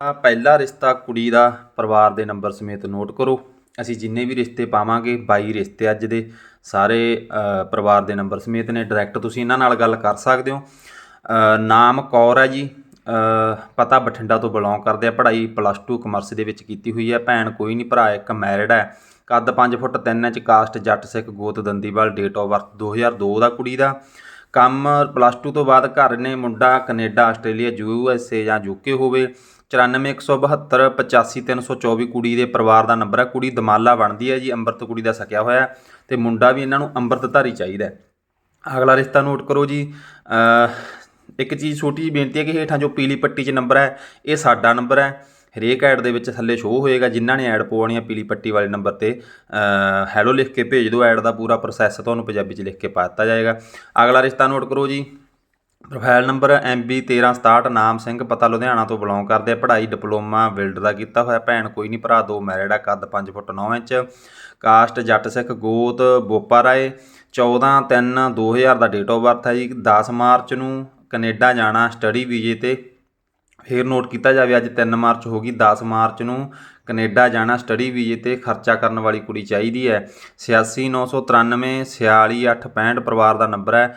ਪਹਿਲਾ ਰਿਸ਼ਤਾ ਕੁੜੀ ਦਾ ਪਰਿਵਾਰ ਦੇ ਨੰਬਰ ਸਮੇਤ ਨੋਟ ਕਰੋ। ਅਸੀਂ ਜਿੰਨੇ ਵੀ ਰਿਸ਼ਤੇ ਪਾਵਾਂਗੇ 22 ਰਿਸ਼ਤੇ ਅੱਜ ਦੇ, ਸਾਰੇ ਪਰਿਵਾਰ ਦੇ ਨੰਬਰ ਸਮੇਤ ਨੇ। ਡਾਇਰੈਕਟ ਤੁਸੀਂ ਇਹਨਾਂ ਨਾਲ ਗੱਲ ਕਰ ਸਕਦੇ ਹੋ। ਨਾਮ ਕੌਰ ਹੈ ਜੀ। ਪਤਾ ਬਠਿੰਡਾ ਤੋਂ ਬਿਲੋਂਗ ਕਰਦੇ ਆ। ਪੜ੍ਹਾਈ ਪਲੱਸ 2 ਕਮਰਸ ਦੇ ਵਿੱਚ ਕੀਤੀ ਹੋਈ ਹੈ। ਭੈਣ ਕੋਈ ਨਹੀਂ, ਭਰਾ ਇੱਕ ਮੈਰਿਡ ਹੈ। ਕੱਦ 5 ਫੁੱਟ 3 ਇੰਚ, ਕਾਸਟ ਜੱਟ ਸਿੱਖ ਗੋਤ ਦੰਦੀਵਾਲ ਡੇਟ ਆਫ ਬਰਥ 2002 ਦਾ ਕੁੜੀ ਦਾ। ਕੰਮ ਪਲੱਸ 2 ਤੋਂ ਬਾਅਦ ਘਰ ਨੇ ਮੁੰਡਾ, Canada, Australia, U S A ਜਾਂ ਯੂਕੇ ਹੋਵੇ। 94172 85324 ਕੁੜੀ ਦੇ ਪਰਿਵਾਰ ਦਾ ਨੰਬਰ ਹੈ। ਕੁੜੀ ਦਮਾਲਾ ਬਣਦੀ ਹੈ ਜੀ, ਅੰਮ੍ਰਿਤ ਕੁੜੀ ਦਾ ਸਕਿਆ ਹੋਇਆ ਹੈ ਤੇ ਮੁੰਡਾ ਵੀ ਇਹਨਾਂ ਨੂੰ ਅੰਮ੍ਰਿਤਧਾਰੀ ਚਾਹੀਦਾ ਅਗਲਾ ਰਿਸ਼ਤਾ ਨੋਟ ਕਰੋ ਜੀ। ਇੱਕ ਚੀਜ਼ ਛੋਟੀ ਜਿਹੀ ਬੇਨਤੀ ਹੈ ਕਿ ਹੇਠਾਂ ਜੋ ਪੀਲੀ ਪੱਟੀ 'ਚ ਨੰਬਰ ਹੈ, ਇਹ ਸਾਡਾ ਨੰਬਰ ਹੈ। ਹਰੇਕ ਐਡ ਦੇ ਵਿੱਚ ਥੱਲੇ ਸ਼ੋਅ ਹੋਏਗਾ, ਜਿਨ੍ਹਾਂ ਨੇ ਐਡ ਪਵਾਉਣੀ ਆ ਪੀਲੀ ਪੱਟੀ ਵਾਲੇ ਨੰਬਰ ਤੇ। ਹੈਲੋ ਲਿਖ ਕੇ ਭੇਜ ਦਿਓ, ਐਡ ਦਾ ਪੂਰਾ ਪ੍ਰੋਸੈਸ ਤੁਹਾਨੂੰ ਪੰਜਾਬੀ 'ਚ ਲਿਖ ਕੇ ਪਾ ਦਿੱਤਾ ਜਾਏਗਾ। ਅਗਲਾ ਰਿਸ਼ਤਾ ਨੋਟ ਕਰੋ ਜੀ। ਪ੍ਰੋਫਾਈਲ ਨੰਬਰ MB 1367 ਨਾਮ ਸਿੰਘ, ਪਤਾ ਲੁਧਿਆਣਾ ਤੋਂ ਬਿਲੋਂਗ ਕਰਦੇ ਆ। ਪੜ੍ਹਾਈ, ਡਿਪਲੋਮਾ ਬਿਲਡ ਦਾ ਕੀਤਾ ਹੋਇਆ ਭੈਣ, ਕੋਈ ਨਹੀਂ ਭਰਾ, ਦੋ ਮੈਰਿਡ ਆ, ਕੱਦ 5 ਫੁੱਟ 9 ਇੰਚ। ਕਾਸਟ, ਜੱਟ ਸਿੱਖ, ਗੋਤ, ਬੋਪਾ ਰਾਏ। 14 3 2000 ਦਾ ਡੇਟ ਆਫ ਬਰਥ ਹੈ ਜੀ। 10 ਮਾਰਚ ਨੂੰ ਕੈਨੇਡਾ ਜਾਣਾ ਸਟੱਡੀ ਵੀਜ਼ੇ ਤੇ। ਫੇਰ ਨੋਟ ਕੀਤਾ ਜਾਵੇ, ਅੱਜ 3 ਮਾਰਚ ਹੋ ਗਈ। 10 ਮਾਰਚ ਨੂੰ ਕੈਨੇਡਾ ਜਾਣਾ ਸਟੱਡੀ ਵੀਜ਼ੇ ਤੇ। ਖਰਚਾ ਕਰਨ ਵਾਲੀ ਕੁੜੀ ਚਾਹੀਦੀ ਹੈ। 86993 46865 ਪਰਿਵਾਰ ਦਾ ਨੰਬਰ ਹੈ।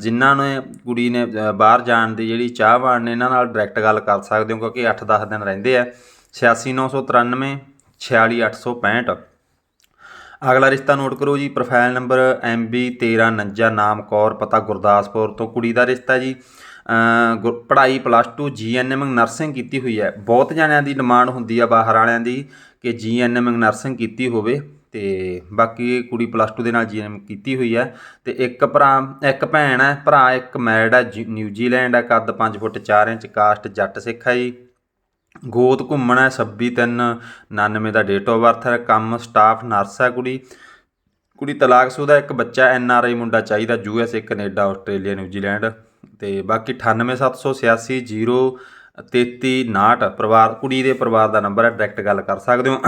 ਜਿਨ੍ਹਾਂ ਨੇ ਕੁੜੀ ਨੇ ਬਾਹਰ ਜਾਣ ਦੀ ਜਿਹੜੀ ਚਾਹਵਾਨ ਨੇ, ਇਹਨਾਂ ਨਾਲ ਡਾਇਰੈਕਟ ਗੱਲ ਕਰ ਸਕਦੇ ਹੋ ਕਿਉਂਕਿ ਅੱਠ ਦਸ ਦਿਨ ਰਹਿੰਦੇ ਆ। 86993 46865 ਅਗਲਾ ਰਿਸ਼ਤਾ ਨੋਟ ਕਰੋ ਜੀ ਪ੍ਰੋਫਾਈਲ ਨੰਬਰ MB 1349 ਨਾਮ ਕੌਰ, ਪਤਾ ਗੁਰਦਾਸਪੁਰ ਤੋਂ ਕੁੜੀ ਦਾ ਰਿਸ਼ਤਾ ਜੀ। ਗੁਰ- ਪੜ੍ਹਾਈ ਪਲੱਸ 2 ਜੀਐਨਐਮ ਨਰਸਿੰਗ ਕੀਤੀ ਹੋਈ ਹੈ। ਬਹੁਤ ਜਣਿਆਂ ਦੀ ਡਿਮਾਂਡ ਹੁੰਦੀ ਆ ਬਾਹਰ ਵਾਲਿਆਂ ਦੀ ਕਿ ਜੀਐਨਐਮ ਨਰਸਿੰਗ ਕੀਤੀ ਹੋਵੇ। ਤੇ ਬਾਕੀ ਕੁੜੀ ਪਲੱਸ 2 ਦੇ ਨਾਲ ਜੀਐਨਐਮ ਕੀਤੀ ਹੋਈ ਹੈ ਤੇ ਇੱਕ ਭਰਾ, ਇੱਕ ਭੈਣ ਹੈ ਭਰਾ ਇੱਕ ਮੈਡ ਹੈ ਜੀ- ਨਿਊਜ਼ੀਲੈਂਡ ਹੈ ਕੱਦ 5 ਫੁੱਟ 4 ਇੰਚ ਕਾਸਟ ਜੱਟ ਸਿੱਖ ਹੈ ਜੀ। ਗੋਤ ਘੁੰਮਣਾ ਹੈ 26 3 99 ਦਾ ਡੇਟ ਆਫ ਬਰਥ ਹੈ ਕੰਮ ਸਟਾਫ ਨਰਸ ਹੈ ਕੁੜੀ। ਕੁੜੀ ਤਲਾਕਸ਼ੁਦਾ ਇੱਕ ਬੱਚਾ ਐਨ ਆਰ ਆਈ ਮੁੰਡਾ ਚਾਹੀਦਾ U S A Canada, Australia New Zealand ਤੇ ਬਾਕੀ 98786 03359 ਪਰਿਵਾਰ, ਕੁੜੀ ਦੇ ਪਰਿਵਾਰ ਦਾ ਨੰਬਰ ਹੈ ਡਾਇਰੈਕਟ ਗੱਲ ਕਰ ਸਕਦੇ ਹੋ।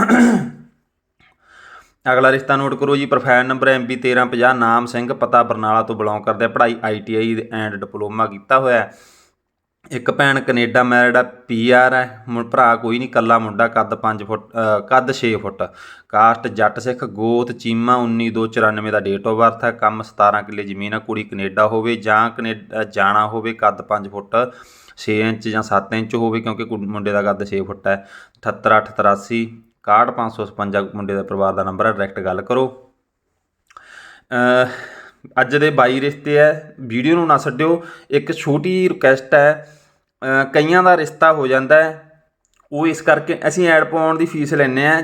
ਅਗਲਾ ਰਿਸ਼ਤਾ ਨੋਟ ਕਰੋ ਜੀ, ਪ੍ਰੋਫਾਈਲ ਨੰਬਰ MB 1350 ਨਾਮ ਸਿੰਘ, ਪਤਾ ਬਰਨਾਲਾ ਤੋਂ ਬਿਲੋਂਗ ਕਰਦੇ ਆ, ਪੜ੍ਹਾਈ ITI ਐਂਡ ਡਿਪਲੋਮਾ ਕੀਤਾ ਹੋਇਆ ਹੈ। ਇੱਕ ਭੈਣ ਕੈਨੇਡਾ ਮੈਰਿਡ ਆ ਪੀਆਰ ਹੈ ਭਰਾ ਕੋਈ ਨਹੀਂ ਕੱਲਾ ਮੁੰਡਾ, ਕੱਦ 5 ਫੁੱਟ ਕੱਦ 6 ਫੁੱਟ। ਕਾਸਟ ਜੱਟ ਸਿੱਖ, ਗੋਤ, ਚੀਮਾ 19294 ਦਾ ਡੇਟ ਆਫ ਬਰਥ ਹੈ, ਕੰਮ 17 ਕਿੱਲੇ ਜ਼ਮੀਨ ਆ ਕੁੜੀ ਕੈਨੇਡਾ ਹੋਵੇ ਜਾਂ ਕੈਨੇਡਾ ਜਾਣਾ ਹੋਵੇ, ਕੱਦ 5 ਫੁੱਟ 6 ਇੰਚ ਜਾਂ 7 ਇੰਚ ਹੋਵੇ, ਕਿਉਂਕਿ ਕੁ- ਮੁੰਡੇ ਦਾ ਕੱਦ 6 ਫੁੱਟ ਹੈ। 78883 61555 ਮੁੰਡੇ ਦਾ ਪਰਿਵਾਰ ਦਾ ਨੰਬਰ ਹੈ ਡਾਇਰੈਕਟ ਗੱਲ ਕਰੋ। ਅੱਜ ਦੇ 22 ਰਿਸ਼ਤੇ ਹੈ, ਵੀਡੀਓ ਨੂੰ ਨਾ ਛੱਡਿਓ, ਇੱਕ ਛੋਟੀ ਰਿਕੁਐਸਟ ਹੈ ਕਈਆਂ ਦਾ ਰਿਸ਼ਤਾ ਹੋ ਜਾਂਦਾ ਹੈ ਉਹ ਇਸ ਕਰਕੇ ਅਸੀਂ ਐਡ ਪਾਉਣ ਦੀ ਫੀਸ ਲੈਂਦੇ ਆ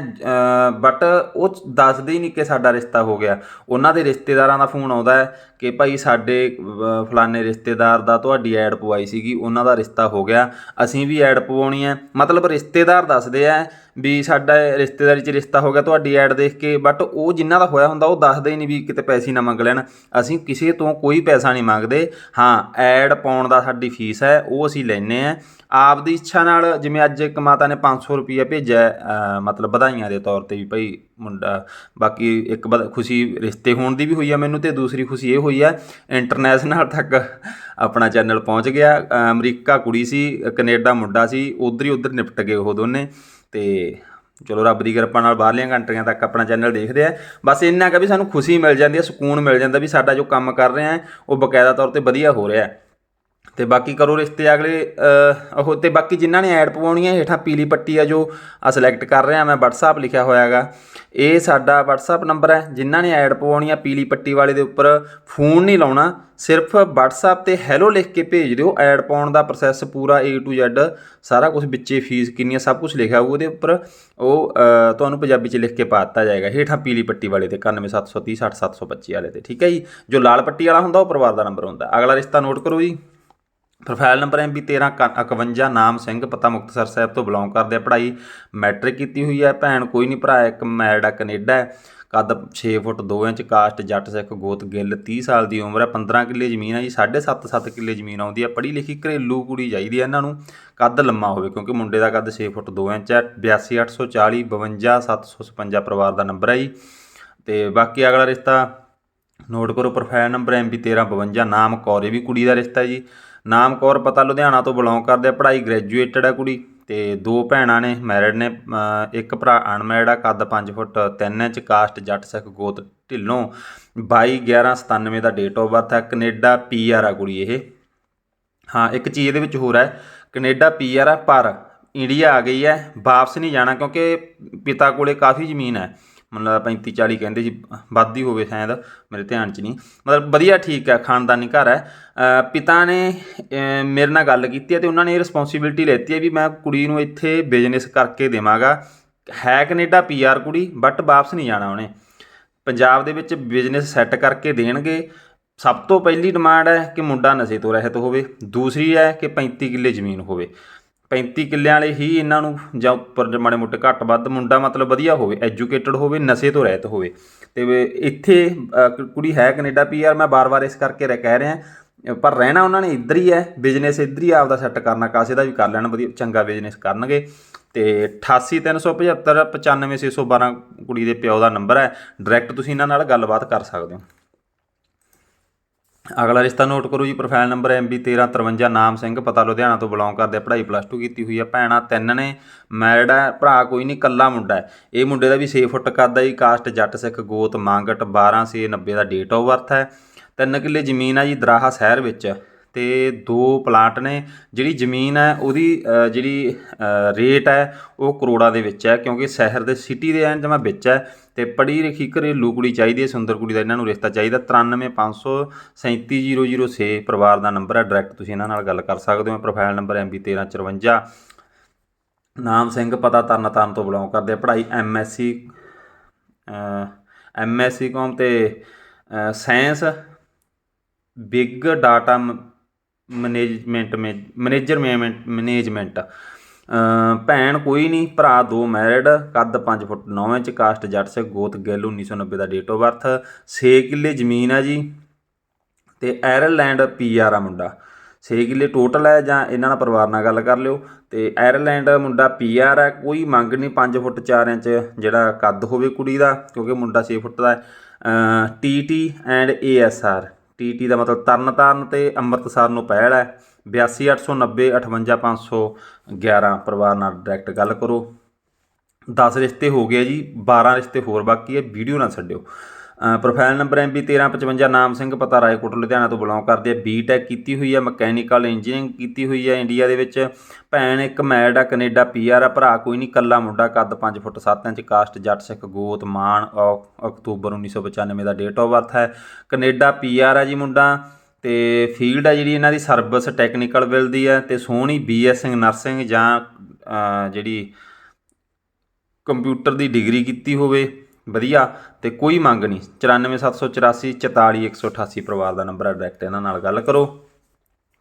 ਬਟ ਉਹ ਦੱਸਦੇ ਹੀ ਨਹੀਂ ਕਿ ਸਾਡਾ ਰਿਸ਼ਤਾ ਹੋ ਗਿਆ। ਉਹਨਾਂ ਦੇ ਰਿਸ਼ਤੇਦਾਰਾਂ ਦਾ ਫੋਨ ਆਉਂਦਾ ਹੈ ਕਿ ਭਾਈ ਸਾਡੇ ਅਹ, ਫਲਾਣੇ ਰਿਸ਼ਤੇਦਾਰ ਦਾ ਤੁਹਾਡੀ ਐਡ ਪਵਾਈ ਸੀਗੀ ਉਹਨਾਂ ਦਾ ਰਿਸ਼ਤਾ ਹੋ ਗਿਆ। ਅਸੀਂ ਵੀ ਐਡ ਪਵਾਉਣੀ ਹੈ। ਮਤਲਬ ਰਿਸ਼ਤੇਦਾਰ ਦੱਸਦੇ ਆ ਵੀ ਸਾਡਾ ਰਿਸ਼ਤੇਦਾਰੀ 'ਚ ਰਿਸ਼ਤਾ ਹੋ ਗਿਆ ਤੁਹਾਡੀ ਐਡ ਦੇਖ ਕੇ। ਬਟ ਉਹ ਜਿਨ੍ਹਾਂ ਦਾ ਹੋਇਆ ਹੁੰਦਾ ਉਹ ਦੱਸਦੇ ਹੀ ਨਹੀਂ ਵੀ ਕਿਤੇ ਪੈਸੇ ਨਾ ਮੰਗ ਲੈਣ। ਅਸੀਂ ਕਿਸੇ ਤੋਂ ਕੋਈ ਪੈਸਾ ਨਹੀਂ ਮੰਗਦੇ। ਹਾਂ ਐਡ ਪਾਉਣ ਦਾ ਸਾਡੀ ਫੀਸ ਹੈ ਉਹ ਅਸੀਂ ਲੈਨੇ ਆ ਆਪ ਦੀ ਇੱਛਾ ਨਾਲ ਜਿਵੇਂ ਅੱਜ ਇੱਕ ਮਾਤਾ ਨੇ 500 ਰੁਪਏ ਭੇਜਿਆ ਮਤਲਬ ਵਧਾਈਆਂ ਦੇ ਤੌਰ ਤੇ ਵੀ ਭਾਈ ਮੁੰਡਾ, ਬਾਕੀ ਇੱਕ ਬਦ- ਖੁਸ਼ੀ ਰਿਸ਼ਤੇ ਹੋਣ ਦੀ ਵੀ ਹੋਈ ਆ ਮੈਨੂੰ ਤੇ ਦੂਸਰੀ ਖੁਸ਼ੀ ਇਹ ਹੋਈ ਆ ਇੰਟਰਨੈਸ਼ਨਲ ਤੱਕ ਆਪਣਾ ਚੈਨਲ ਪਹੁੰਚ ਗਿਆ। ਅਮਰੀਕਾ ਕੁੜੀ ਸੀ, ਕੈਨੇਡਾ ਮੁੰਡਾ ਸੀ, ਉਧਰ ਹੀ ਉਧਰ ਨਿਪਟ ਗਏ ਉਹ ਦੋਨੇ ਤੇ ਚਲੋ ਰੱਬ ਦੀ ਕਿਰਪਾ ਨਾਲ ਬਾਹਰਲੀਆਂ ਕੰਟਰੀਆਂ ਤੱਕ ਆਪਣਾ ਚੈਨਲ ਦੇਖਦੇ ਆ। ਬਸ ਇੰਨਾ ਕਿ ਵੀ ਸਾਨੂੰ ਖੁਸ਼ੀ ਮਿਲ ਜਾਂਦੀ ਹੈ ਸਕੂਨ ਮਿਲ ਜਾਂਦਾ ਵੀ ਸਾਡਾ ਜੋ ਕੰਮ ਕਰ ਰਹੇ ਆ, ਉਹ ਬਕਾਇਦਾ ਤੌਰ ਤੇ ਵਧੀਆ ਹੋ ਰਿਹਾ। ਹੈ ਤੇ ਬਾਕੀ ਕਰੋ ਰਿਸ਼ਤੇ ਅਗਲੇ ਉਹ ਤੇ ਬਾਕੀ ਜਿਨ੍ਹਾਂ ਨੇ ਐਡ ਪਵਾਉਣੀ ਹੈ ਹੇਠਾਂ ਪੀਲੀ ਪੱਟੀ ਆ ਜੋ ਆ ਸਿਲੈਕਟ ਕਰ ਰਿਹਾ ਮੈਂ WhatsApp ਲਿਖਿਆ ਹੋਇਆ ਹੈਗਾ ਇਹ ਸਾਡਾ WhatsApp ਨੰਬਰ ਹੈ, ਜਿਨ੍ਹਾਂ ਨੇ ਐਡ ਪਵਾਉਣੀ ਆ ਪੀਲੀ ਪੱਟੀ ਵਾਲੇ ਦੇ ਉੱਪਰ ਫੋਨ ਨਹੀਂ ਲਾਉਣਾ, ਸਿਰਫ WhatsApp ਤੇ ਹੈਲੋ ਲਿਖ ਕੇ ਭੇਜ ਦਿਓ, ਐਡ ਪਾਉਣ ਦਾ ਪ੍ਰੋਸੈਸ ਪੂਰਾ A to Z, ਸਾਰਾ ਕੁਝ ਵਿੱਚੇ ਫੀਸ ਕਿੰਨੀ ਆ ਸਭ ਕੁਝ ਲਿਖਿਆ ਹੋਊ ਉਹਦੇ ਉੱਪਰ, ਉਹ ਤੁਹਾਨੂੰ ਪੰਜਾਬੀ 'ਚ ਲਿਖ ਕੇ ਪਾ ਦਿੱਤਾ ਜਾਏਗਾ, ਹੇਠਾਂ ਪੀਲੀ ਪੱਟੀ ਵਾਲੇ ਤੇ 91730 60725 ਵਾਲੇ ਤੇ, ਠੀਕ ਹੈ ਜੀ? ਜੋ ਲਾਲ ਪੱਟੀ ਵਾਲਾ ਹੁੰਦਾ, ਉਹ ਪਰਿਵਾਰ ਦਾ ਨੰਬਰ ਹੁੰਦਾ। ਅਗਲਾ ਰਿਸ਼ਤਾ ਨੋਟ ਕਰੋ ਜੀ। ਪ੍ਰੋਫਾਈਲ ਨੰਬਰ MB 1351 ਨਾਮ ਸਿੰਘ, ਪਤਾ ਮੁਕਤਸਰ ਸਾਹਿਬ ਤੋਂ ਬਿਲੋਂਗ ਕਰਦੇ ਆ। ਪੜ੍ਹਾਈ ਮੈਟ੍ਰਿਕ ਕੀਤੀ ਹੋਈ ਹੈ। ਭੈਣ ਕੋਈ ਨਹੀਂ ਭਰਾ, ਇੱਕ ਮੈਰਡ ਆ, ਕੈਨੇਡਾ ਹੈ। ਕੱਦ 6 ਫੁੱਟ 2 ਇੰਚ, ਕਾਸਟ ਜੱਟ ਸਿੱਖ, ਗੋਤ ਗਿੱਲ 30 ਸਾਲ ਦੀ ਉਮਰ ਹੈ। 15 ਕਿੱਲੇ ਜ਼ਮੀਨ ਹੈ ਜੀ 7.5 7 ਕਿੱਲੇ ਜ਼ਮੀਨ ਆਉਂਦੀ ਹੈ। ਪੜ੍ਹੀ ਲਿਖੀ ਘਰੇਲੂ ਕੁੜੀ ਚਾਹੀਦੀ ਹੈ ਇਹਨਾਂ ਨੂੰ। ਕੱਦ ਲੰਮਾ ਹੋਵੇ ਕਿਉਂਕਿ ਮੁੰਡੇ ਦਾ ਕੱਦ 6 ਫੁੱਟ 2 ਇੰਚ ਹੈ। 82840 52 756 ਪਰਿਵਾਰ ਦਾ ਨੰਬਰ ਹੈ ਜੀ। ਤੇ ਬਾਕੀ ਅਗਲਾ ਰਿਸ਼ਤਾ, ਨੋਟ ਕਰੋ, ਪ੍ਰੋਫਾਈਲ ਨੰਬਰ MB 1352 ਨਾਮ ਕੌਰ ਇਹ ਵੀ ਕੁੜੀ ਦਾ ਰਿਸ਼ਤਾ ਜੀ। ਨਾਮ ਕੌਰ ਪਤਾ ਲੁਧਿਆਣਾ ਤੋਂ ਬਿਲੋਂਗ ਕਰਦੇ ਆ, ਪੜ੍ਹਾਈ ਗ੍ਰੈਜੂਏਟਡ ਆ ਕੁੜੀ ਤੇ ਦੋ ਭੈਣਾਂ ਨੇ ਮੈਰਿਡ ਨੇ ਇੱਕ ਭਰਾ ਅਨਮੈਰਿਡ ਆ, ਕੱਦ 5 ਫੁੱਟ 3 ਇੰਚ, ਕਾਸਟ ਜੱਟ ਸਿੱਖ ਗੋਤ ਢਿੱਲੋਂ 22 11 97 ਦਾ ਡੇਟ ਆਫ ਬਰਥ ਹੈ ਕੈਨੇਡਾ ਪੀਆਰ ਆ ਕੁੜੀ ਇਹ। ਹਾਂ, ਇੱਕ ਚੀਜ਼ ਇਹਦੇ ਵਿੱਚ ਹੋਰ ਹੈ, ਕੈਨੇਡਾ ਪੀਆਰ ਆ, ਪਰ ਇੰਡੀਆ ਆ ਗਈ ਹੈ, ਵਾਪਸ ਨਹੀਂ ਜਾਣਾ ਕਿਉਂਕਿ ਪਿਤਾ ਕੋਲੇ ਕਾਫੀ ਜ਼ਮੀਨ ਹੈ। ਮਤਲਬ 35 40 ਕਹਿੰਦੇ ਜੀ, ਵੱਧ ਹੀ ਹੋਵੇ ਸ਼ਾਇਦ, ਮੇਰੇ ਧਿਆਨ 'ਚ ਨਹੀਂ। ਮਤਲਬ ਵਧੀਆ ਠੀਕ ਹੈ, ਖਾਨਦਾਨੀ ਘਰ ਹੈ। ਪਿਤਾ ਨੇ ਮੇਰੇ ਨਾਲ ਗੱਲ ਕੀਤੀ ਹੈ ਤੇ ਉਹਨਾਂ ਨੇ ਇਹ ਰਿਸਪੌਂਸਿਬਿਲਟੀ ਲੈਤੀ ਹੈ ਵੀ ਮੈਂ ਕੁੜੀ ਨੂੰ ਇੱਥੇ ਬਿਜ਼ਨਸ ਕਰਕੇ ਦੇਵਾਂਗਾ। ਹੈ ਕੈਨੇਡਾ ਪੀਆਰ ਕੁੜੀ ਬਟ ਵਾਪਸ ਨਹੀਂ ਜਾਣਾ ਉਹਨੇ। ਪੰਜਾਬ ਦੇ ਵਿੱਚ ਬਿਜ਼ਨਸ ਸੈੱਟ ਕਰਕੇ ਦੇਣਗੇ। ਸਭ ਤੋਂ ਪਹਿਲੀ ਡਿਮਾਂਡ ਹੈ ਕਿ ਮੁੰਡਾ ਨਸ਼ੇ ਤੋਂ ਰਹਿਤ ਹੋਵੇ। ਦੂਸਰੀ ਹੈ ਕਿ 35 ਕਿੱਲੇ ਜ਼ਮੀਨ ਹੋਵੇ। 35 ਕਿੱਲਿਆਂ ਵਾਲੇ ਹੀ ਇਹਨਾਂ ਨੂੰ ਜਾਂ ਉੱਪਰ ਮਾੜੇ ਮੋਟੇ ਘੱਟ ਵੱਧ ਮੁੰਡਾ ਮਤਲਬ ਵਧੀਆ ਹੋਵੇ ਐਜੂਕੇਟਡ ਹੋਵੇ, ਨਸ਼ੇ ਤੋਂ ਰਹਿਤ ਹੋਵੇ। ਤੇ ਇੱਥੇ ਕੁੜੀ ਹੈ ਕੈਨੇਡਾ ਪੀਆਰ ਮੈਂ ਬਾਰ-ਬਾਰ ਇਸ ਕਰਕੇ ਰਹਿ, ਕਹਿ ਰਿਹਾ। ਪਰ ਰਹਿਣਾ ਉਹਨਾਂ ਨੇ ਇੱਧਰ ਹੀ ਹੈ ਬਿਜ਼ਨਸ ਇੱਧਰ ਹੀ ਆਪਦਾ ਸੈੱਟ ਕਰਨਾ, ਕਾਸੇ ਦਾ ਵੀ ਕਰ ਲੈਣ, ਵਧੀਆ, ਚੰਗਾ ਬਿਜ਼ਨਸ ਕਰਨਗੇ। ਤੇ 88375 95612 ਕੁੜੀ ਦੇ ਪਿਓ ਦਾ ਨੰਬਰ ਹੈ। ਡਾਇਰੈਕਟ ਤੁਸੀਂ ਇਹਨਾਂ ਨਾਲ ਗੱਲਬਾਤ ਕਰ ਸਕਦੇ ਹੋ। ਅਗਲਾ ਰਿਸ਼ਤਾ ਨੋਟ ਕਰੋ ਜੀ ਪ੍ਰੋਫਾਈਲ ਨੰਬਰ MB1353 ਨਾਮ ਸਿੰਘ, ਪਤਾ ਲੁਧਿਆਣਾ ਤੋਂ ਬਿਲੋਂਗ ਕਰਦੇ ਆ ਪੜ੍ਹਾਈ ਪਲੱਸ 2 ਕੀਤੀ ਹੋਈ ਆ, ਭੈਣਾਂ ਤਿੰਨ ਨੇ ਮੈਰਿਡ ਹੈ ਭਰਾ ਕੋਈ ਨਹੀਂ ਕੱਲਾ ਮੁੰਡਾ ਹੈ। ਇਹ ਮੁੰਡੇ ਦਾ ਵੀ 6 ਫੁੱਟ ਕੱਦ ਜੀ ਕਾਸਟ ਜੱਟ ਸਿੱਖ, ਗੋਤ, ਮੰਗਟ 12 ਸੇ 90 ਦਾ ਡੇਟ ਆਫ ਬਰਥ ਹੈ। ਤਿੰਨ ਕਿੱਲੇ ਜ਼ਮੀਨ ਆ ਜੀ, ਦਰਾਹਾ ਸ਼ਹਿਰ ਵਿੱਚ। ਅਤੇ ਦੋ ਪਲਾਟ ਨੇ। ਜਿਹੜੀ ਜ਼ਮੀਨ ਹੈ, ਉਹਦੀ ਜਿਹੜੀ ਰੇਟ ਹੈ, ਉਹ ਕਰੋੜਾਂ ਦੇ ਵਿੱਚ ਹੈ, ਕਿਉਂਕਿ ਸ਼ਹਿਰ ਦੇ ਸਿਟੀ ਦੇ ਐਨ ਜਮਾ ਵਿੱਚ ਹੈ ਅਤੇ ਪੜ੍ਹੀ ਲਿਖੀ ਘਰੇਲੂ ਕੁੜੀ ਚਾਹੀਦੀ ਹੈ, ਸੁੰਦਰ ਕੁੜੀ ਦਾ ਇਹਨਾਂ ਨੂੰ ਰਿਸ਼ਤਾ ਚਾਹੀਦਾ। 9350370006 ਪਰਿਵਾਰ ਦਾ ਨੰਬਰ ਹੈ ਡਾਇਰੈਕਟ ਤੁਸੀਂ ਇਹਨਾਂ ਨਾਲ ਗੱਲ ਕਰ ਸਕਦੇ ਹੋ। ਪ੍ਰੋਫਾਈਲ ਨੰਬਰ MB1354 ਨਾਮ ਸਿੰਘ ਪਤਾ ਤਰਨਤਾਰਨ ਤੋਂ ਬਿਲੋਂਗ ਕਰਦੇ ਆ। ਪੜ੍ਹਾਈ ਐਮਐਸਸੀ ਐਮਐਸਸੀ ਕੌਮ ਤੇ science big data management manager management ਭੈਣ ਕੋਈ ਨਹੀਂ, ਭਰਾ ਦੋ ਮੈਰਿਡ ਕੱਦ 5 ਫੁੱਟ 9 ਇੰਚ ਕਾਸਟ ਜੱਟ ਸੇ, ਗੋਤ ਗਿੱਲ 1990 ਦਾ ਡੇਟ ਆਫ ਬਰਥ 6 ਕਿੱਲੇ ਜ਼ਮੀਨ ਆ ਜੀ ਤੇ ਆਇਰਲੈਂਡ ਪੀਆਰ ਆ ਮੁੰਡਾ। 6 ਕਿੱਲੇ ਟੋਟਲ ਹੈ ਜਾਂ ਇਹਨਾਂ ਨਾਲ ਪਰਿਵਾਰ ਨਾਲ ਗੱਲ ਕਰ ਲਿਓ। ਤੇ ਆਇਰਲੈਂਡ ਮੁੰਡਾ ਪੀਆਰ ਹੈ, ਕੋਈ ਮੰਗ ਨਹੀਂ 5 ਫੁੱਟ 4 ਇੰਚ ਜਿਹੜਾ ਕੱਦ ਹੋਵੇ ਕੁੜੀ ਦਾ, ਕਿਉਂਕਿ ਮੁੰਡਾ 6 ਫੁੱਟ ਦਾ ਹੈ। ਟੀਟੀ ਐਂਡ ਏਐਸਆਰ ਟੀਟੀ ਦਾ ਮਤਲਬ ਤਰਨਤਾਰਨ ਤੇ ਅੰਮ੍ਰਿਤਸਰ ਨੂੰ ਪਹਿਲ ਹੈ। 82890 58511 ਪਰਿਵਾਰ ਨਾਲ ਡਾਇਰੈਕਟ ਗੱਲ ਕਰੋ। 10 ਰਿਸ਼ਤੇ ਹੋ ਗਏ ਜੀ 12 ਰਿਸ਼ਤੇ ਹੋਰ ਬਾਕੀ ਹੈ ਵੀਡੀਓ ਨਾ ਛੱਡਿਓ। ਪ੍ਰੋਫਾਈਲ ਨੰਬਰ MB 1355 ਨਾਮ ਸਿੰਘ ਪਤਾ, ਰਾਏਕੋਟ, ਲੁਧਿਆਣਾ ਤੋਂ ਬਿਲੋਂਗ ਕਰਦੇ ਆ। ਬੀਟੈਕ ਕੀਤੀ ਹੋਈ ਹੈ ਮਕੈਨੀਕਲ ਇੰਜੀਨੀਅਰਿੰਗ ਕੀਤੀ ਹੋਈ ਹੈ ਇੰਡੀਆ ਦੇ ਵਿੱਚ। ਭੈਣ ਇੱਕ ਮੈਡ ਆ, ਕੈਨੇਡਾ ਪੀਆਰ ਆ, ਭਰਾ ਕੋਈ ਨਹੀਂ ਕੱਲਾ ਮੁੰਡਾ, ਕੱਦ 5 ਫੁੱਟ 7 ਇੰਚ, ਕਾਸਟ ਜੱਟ ਸਿੱਖ, ਗੋਤ ਮਾਨ, ਅ- ਅਕਤੂਬਰ 1995 ਦਾ ਡੇਟ ਆਫ ਬਰਥ ਹੈ। ਕੈਨੇਡਾ ਪੀਆਰ ਆ ਜੀ ਮੁੰਡਾ, ਤੇ ਫੀਲਡ ਹੈ ਜਿਹੜੀ ਇਹਨਾਂ ਦੀ ਸਰਵਿਸ ਟੈਕਨੀਕਲ ਵਿਲ ਦੀ ਹੈ ਤੇ ਸੋਹਣੀ ਬੀਐਸਸੀ ਨਰਸਿੰਗ ਜਾਂ ਜਿਹੜੀ ਕੰਪਿਊਟਰ ਦੀ ਡਿਗਰੀ ਕੀਤੀ ਹੋਵੇ। ਵਧੀਆ ਤੇ ਕੋਈ ਮੰਗ ਨਹੀਂ। 94784 44188 ਪਰਿਵਾਰ ਦਾ ਨੰਬਰ ਹੈ ਡਾਇਰੈਕਟ ਇਹਨਾਂ ਨਾਲ ਗੱਲ ਕਰੋ।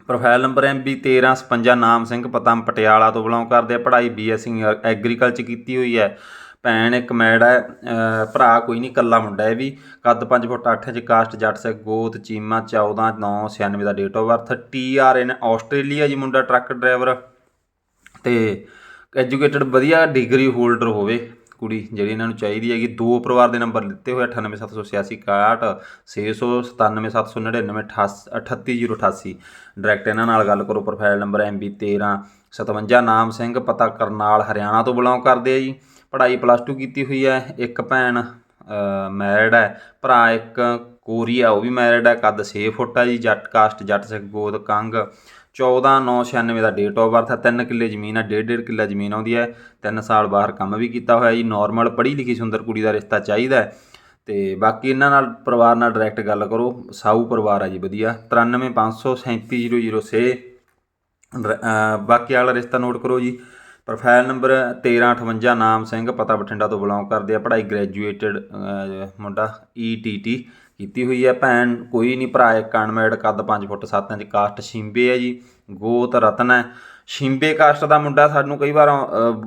ਪ੍ਰੋਫਾਈਲ ਨੰਬਰ MB 1356 ਨਾਮ ਸਿੰਘ ਪਤਮ ਪਟਿਆਲਾ ਤੋਂ ਬਿਲੋਂਗ ਕਰਦੇ ਆ। ਪੜ੍ਹਾਈ ਬੀਐਸਸੀ ਐਗਰੀਕਲਚਰ ਕੀਤੀ ਹੋਈ ਹੈ। ਭੈਣ ਇੱਕ ਮੈਡ ਹੈ ਭਰਾ ਕੋਈ ਨਹੀਂ ਕੱਲਾ ਮੁੰਡਾ ਹੈ ਵੀ। ਕੱਦ 5 ਫੁੱਟ 8 ਇੰਚ, ਕਾਸਟ ਜੱਟ ਸਿੱਖ ਗੋਤ, ਚੀਮਾ 14 9 96 ਦਾ date of birth TRN Australia ji ਮੁੰਡਾ ਟਰੱਕ ਡਰਾਈਵਰ ਤੇ ਐਜੂਕੇਟਡ ਵਧੀਆ ਡਿਗਰੀ ਹੋਲਡਰ ਹੋਵੇ। ਕੁੜੀ ਜਿਹੜੀ ਇਹਨਾਂ ਨੂੰ ਚਾਹੀਦੀ ਹੈਗੀ, ਦੋ ਪਰਿਵਾਰ ਦੇ ਨੰਬਰ ਦਿੱਤੇ ਹੋਏ 98786 61 697 38088 ਡਾਇਰੈਕਟ ਇਹਨਾਂ ਨਾਲ ਗੱਲ ਕਰੋ ਪ੍ਰੋਫਾਈਲ ਨੰਬਰ MB 13 57 ਨਾਮ ਸਿੰਘ, ਪਤਾ ਕਰਨਾਲ, ਹਰਿਆਣਾ ਤੋਂ ਬਿਲੋਂਗ ਕਰਦੇ ਆ ਜੀ। ਪੜ੍ਹਾਈ ਪਲੱਸ 2 ਕੀਤੀ ਹੋਈ ਹੈ ਇੱਕ ਭੈਣ ਮੈਰਿਡ ਹੈ ਭਰਾ ਇੱਕ ਕੋਰੀਆ, ਉਹ ਵੀ ਮੈਰਿਡ ਹੈ ਕੱਦ 6 ਫੁੱਟ ਹੈ ਜੀ, ਜੱਟ, ਕਾਸਟ, ਜੱਟ ਸਿੱਖ ਗੋਦ, ਕੰਗ। 14996 ਦਾ ਡੇਟ ਆਫ ਬਰਥ ਹੈ 3 ਕਿੱਲੇ ਜ਼ਮੀਨ ਹੈ 1.5 ਕਿੱਲਾ ਜ਼ਮੀਨ ਆਉਂਦੀ ਹੈ 3 ਸਾਲ ਬਾਹਰ ਕੰਮ ਵੀ ਕੀਤਾ ਹੋਇਆ ਜੀ ਨਾਰਮਲ ਪੜ੍ਹੀ ਲਿਖੀ ਸੁੰਦਰ ਕੁੜੀ ਦਾ ਰਿਸ਼ਤਾ ਚਾਹੀਦਾ ਹੈ। ਤੇ ਬਾਕੀ ਇਹਨਾਂ ਨਾਲ ਪਰਿਵਾਰ ਨਾਲ ਡਾਇਰੈਕਟ ਗੱਲ ਕਰੋ, ਸਾਊ ਪਰਿਵਾਰ ਆ ਜੀ, ਵਧੀਆ। 9350370006 ਰ- ਅਹ ਬਾਕੀ ਵਾਲਾ ਰਿਸ਼ਤਾ ਨੋਟ ਕਰੋ ਜੀ। ਪ੍ਰੋਫਾਈਲ ਨੰਬਰ 1358 ਨਾਮ ਸਿੰਘ, ਪਤਾ ਬਠਿੰਡਾ ਤੋਂ ਬਿਲੋਂਗ ਕਰਦੇ ਆ, ਪੜ੍ਹਾਈ ਗ੍ਰੈਜੂਏਟਡ ਮੁੰਡਾ ਈਟੀਟੀ ਕੀਤੀ ਹੋਈ ਹੈ ਭੈਣ ਕੋਈ ਨਹੀਂ, ਭਰਾ ਇੱਕ ਅਨਮੈਰਿਡ ਕੱਦ 5 ਫੁੱਟ 7 ਇੰਚ, ਕਾਸਟ ਸ਼ਿੰਬੇ ਹੈ ਜੀ, ਗੋਤ ਰਤਨ ਹੈ ਸ਼ਿੰਬੇ ਕਾਸਟ ਦਾ ਮੁੰਡਾ ਸਾਨੂੰ ਕਈ ਵਾਰ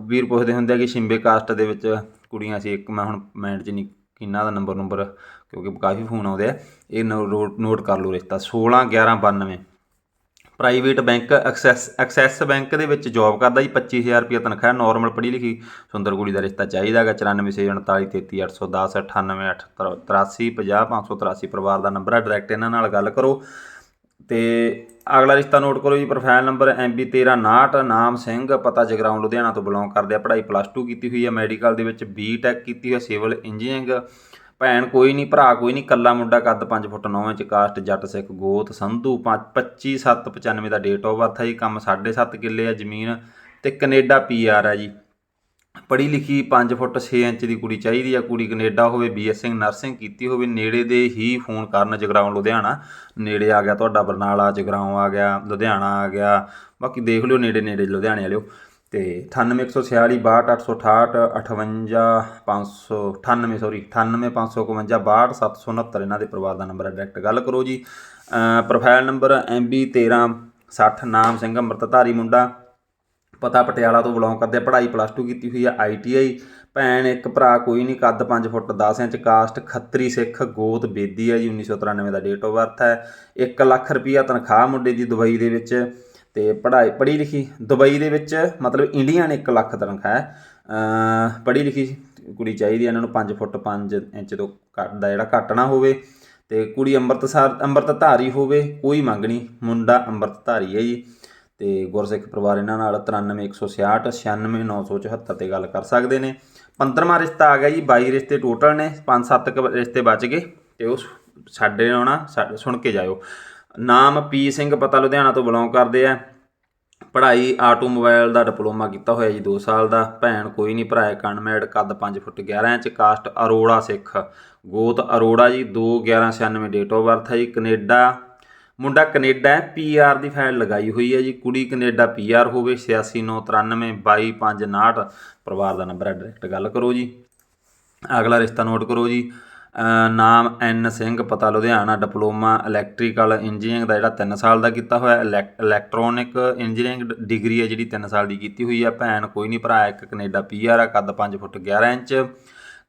ਵੀਰ ਪੁੱਛਦੇ ਹੁੰਦੇ ਆ ਕਿ ਸ਼ਿੰਬੇ ਕਾਸਟ ਦੇ ਵਿੱਚ ਕੁੜੀਆਂ ਸੀ ਇੱਕ, ਮੈਂ ਹੁਣ ਮਾਈਂਡ 'ਚ ਨਹੀਂ, ਕਿੰਨਾ ਦਾ ਨੰਬਰ ਨੰਬਰ ਕਿਉਂਕਿ ਕਾਫੀ ਫੋਨ ਆਉਂਦੇ ਆ। ਇਹ ਨੋ- ਨੋਟ ਕਰ ਲਓ ਰਿਸ਼ਤਾ 16 11 92 private bank Axis Axis bank ਦੇ ਵਿੱਚ ਜੌਬ ਕਰਦਾ ਜੀ 25000 ਰੁਪਏ ਤਨਖਾਹ ਨਾਰਮਲ ਪੜ੍ਹੀ ਲਿਖੀ, ਸੁੰਦਰ ਕੁੜੀ ਦਾ ਰਿਸ਼ਤਾ ਚਾਹੀਦਾ ਹੈਗਾ 9464433810 9883505583 ਪਰਿਵਾਰ ਦਾ ਨੰਬਰ ਹੈ ਡਾਇਰੈਕਟ ਇਹਨਾਂ ਨਾਲ ਗੱਲ ਕਰੋ। ਤੇ ਅਗਲਾ ਰਿਸ਼ਤਾ ਨੋਟ ਕਰੋ ਜੀ ਪ੍ਰੋਫਾਈਲ ਨੰਬਰ MB1359 ਨਾਮ ਸਿੰਘ, ਪਤਾ ਜਗਰਾਉਂ, ਲੁਧਿਆਣਾ ਤੋਂ ਬਿਲੋਂਗ ਕਰਦੇ ਆ ਪੜ੍ਹਾਈ ਪਲੱਸ 2 ਕੀਤੀ ਹੋਈ ਹੈ ਮੈਡੀਕਲ ਦੇ ਵਿੱਚ ਬੀਟੈਕ ਕੀਤੀ ਹੋਈ ਹੈ ਸਿਵਲ ਇੰਜੀਨੀਅਰਿੰਗ ਭੈਣ ਕੋਈ ਨਹੀਂ ਭਰਾ ਕੋਈ ਨਹੀਂ ਕੱਲਾ ਮੁੰਡਾ ਕੱਦ 5 ਫੁੱਟ 9 ਇੰਚ, ਕਾਸਟ, ਜੱਟ, ਸਿੱਖ, ਗੋਤ, ਸੰਧੂ 25 7 95 ਦਾ ਡੇਟ ਆਫ ਬਰਥ ਹੈ ਜੀ, ਕੰਮ 7.5 ਕਿੱਲੇ ਆ ਜ਼ਮੀਨ ਤੇ ਕੈਨੇਡਾ ਪੀਆਰ ਹੈ ਜੀ। ਪੜ੍ਹੀ ਲਿਖੀ 5 ਫੁੱਟ 6 ਇੰਚ ਦੀ ਕੁੜੀ ਚਾਹੀਦੀ ਆ, ਕੁੜੀ ਕੈਨੇਡਾ ਹੋਵੇ ਬੀਐਸਸੀ ਨਰਸਿੰਗ ਕੀਤੀ ਹੋਵੇ, ਨੇੜੇ ਦੇ ਹੀ ਫੋਨ ਕਰਨ ਜਗਰਾਉਂ ਲੁਧਿਆਣਾ। ਨੇੜੇ ਆ ਗਿਆ ਤੁਹਾਡਾ ਬਰਨਾਲਾ, ਜਗਰਾਉਂ ਆ ਗਿਆ, ਲੁਧਿਆਣਾ ਆ ਗਿਆ, ਬਾਕੀ ਦੇਖ ਲਿਓ ਨੇੜੇ ਨੇੜੇ ਲੁਧਿਆਣੇ ਵਾਲਿਓ। ਤੇ 9816 62868 58500 98 ਸੌਰੀ 98552 62769 ਇਹਨਾਂ ਦੇ ਪਰਿਵਾਰ ਦਾ ਨੰਬਰ ਹੈ ਡਾਇਰੈਕਟ ਗੱਲ ਕਰੋ ਜੀ। ਪ੍ਰੋਫਾਈਲ ਨੰਬਰ MB1360 ਨਾਮ ਸਿੰਘ ਅੰਮ੍ਰਿਤਧਾਰੀ ਮੁੰਡਾ, ਪਤਾ ਪਟਿਆਲਾ ਤੋਂ ਬਿਲੋਂਗ ਕਰਦੇ, ਪੜ੍ਹਾਈ ਪਲੱਸ 2 ਕੀਤੀ ਹੋਈ ਆ ਆਈਟੀਆਈ ਭੈਣ ਇੱਕ ਭਰਾ ਕੋਈ ਨਹੀਂ, ਕੱਦ 5 foot 10 inch caste Khatri Sikh, ਗੋਤ ਬੇਦੀ ਹੈ ਜੀ 1993 ਦਾ ਡੇਟ ਆਫ ਬਰਥ ਹੈ। 1 ਲੱਖ ਰੁਪਈਆ ਤਨਖਾਹ ਮੁੰਡੇ ਦੀ ਦੁਬਈ ਦੇ ਵਿੱਚ। ਤੇ ਪੜ੍ਹਾਈ, ਪੜ੍ਹੀ ਲਿਖੀ ਦੁਬਈ ਦੇ ਵਿੱਚ ਮਤਲਬ ਇੰਡੀਅਨ 1 ਲੱਖ ਤਨਖਾਹ ਹੈ। ਪੜ੍ਹੀ ਲਿਖੀ ਕੁੜੀ ਚਾਹੀਦੀ ਹੈ, ਇਹਨਾਂ ਨੂੰ 5 ਫੁੱਟ 5 ਇੰਚ ਤੋਂ ਘੱਟ ਦਾ ਜਿਹੜਾ ਘੱਟ ਨਾ ਹੋਵੇ ਤੇ ਕੁੜੀ ਅੰਮ੍ਰਿਤਸਰ, ਅੰਮ੍ਰਿਤਧਾਰੀ ਹੋਵੇ ਕੋਈ ਮੰਗ ਨਹੀਂ, ਮੁੰਡਾ ਅੰਮ੍ਰਿਤਧਾਰੀ ਹੈ ਜੀ। ਤੇ ਗੁਰਸਿੱਖ ਪਰਿਵਾਰ ਇਹਨਾਂ ਨਾਲ 93166 96974 ਤੇ ਗੱਲ ਕਰ ਸਕਦੇ ਨੇ। 15ਵਾਂ ਰਿਸ਼ਤਾ ਆ ਗਿਆ ਜੀ 22 ਰਿਸ਼ਤੇ ਟੋਟਲ ਨੇ 5-7 ਰਿਸ਼ਤੇ ਬਚ ਗਏ ਤੇ ਉਹ ਸਾਡੇ ਆਉਣਾ ਸਾ- ਸੁਣ ਕੇ ਜਾਇਓ। ਨਾਮ ਪੀ ਸਿੰਘ ਪਤਾ ਲੁਧਿਆਣਾ ਤੋਂ ਬਿਲੋਂਗ ਕਰਦੇ ਆ। ਪੜ੍ਹਾਈ ਆਟੋਮੋਬਾਈਲ ਦਾ ਡਿਪਲੋਮਾ ਕੀਤਾ ਹੋਇਆ ਜੀ 2 ਸਾਲ ਦਾ। ਭੈਣ ਕੋਈ ਨਹੀਂ, ਭਰਾ ਇੱਕ ਕੱਦ 5 foot 11 inch, caste Arora Sikh. ਗੋਤ ਅਰੋੜਾ ਜੀ 2 11 96 ਡੇਟ ਆਫ ਬਰਥ ਹੈ ਜੀ, ਕੈਨੇਡਾ। ਮੁੰਡਾ ਕੈਨੇਡਾ ਹੈ ਪੀਆਰ ਦੀ ਫਾਈਲ ਲਗਾਈ ਹੋਈ ਹੈ ਜੀ। ਕੁੜੀ ਕੈਨੇਡਾ ਪੀਆਰ ਹੋਵੇ 8693 22559 ਪਰਿਵਾਰ ਦਾ ਨੰਬਰ ਹੈ ਡਾਇਰੈਕਟ ਗੱਲ ਕਰੋ ਜੀ। ਅਗਲਾ ਰਿਸ਼ਤਾ ਨੋਟ ਕਰੋ ਜੀ। ਨਾਮ ਐਨ ਸਿੰਘ, ਪਤਾ ਲੁਧਿਆਣਾ, ਡਿਪਲੋਮਾ ਇਲੈਕਟ੍ਰੀਕਲ ਇੰਜੀਨੀਅਰਿੰਗ ਦਾ ਜਿਹੜਾ 3 ਸਾਲ ਦਾ ਕੀਤਾ ਹੋਇਆ ਇਲੈਕ- ਇਲੈਕਟ੍ਰੋਨਿਕ ਇੰਜੀਨੀਅਰਿੰਗ ਡਿਗਰੀ ਹੈ ਜਿਹੜੀ 3 ਸਾਲ ਦੀ ਕੀਤੀ ਹੋਈ ਹੈ। ਭੈਣ ਕੋਈ ਨਹੀਂ ਭਰਾ, ਇੱਕ ਕੈਨੇਡਾ ਪੀਆਰ ਆ, ਕੱਦ 5 ਫੁੱਟ 11 ਇੰਚ।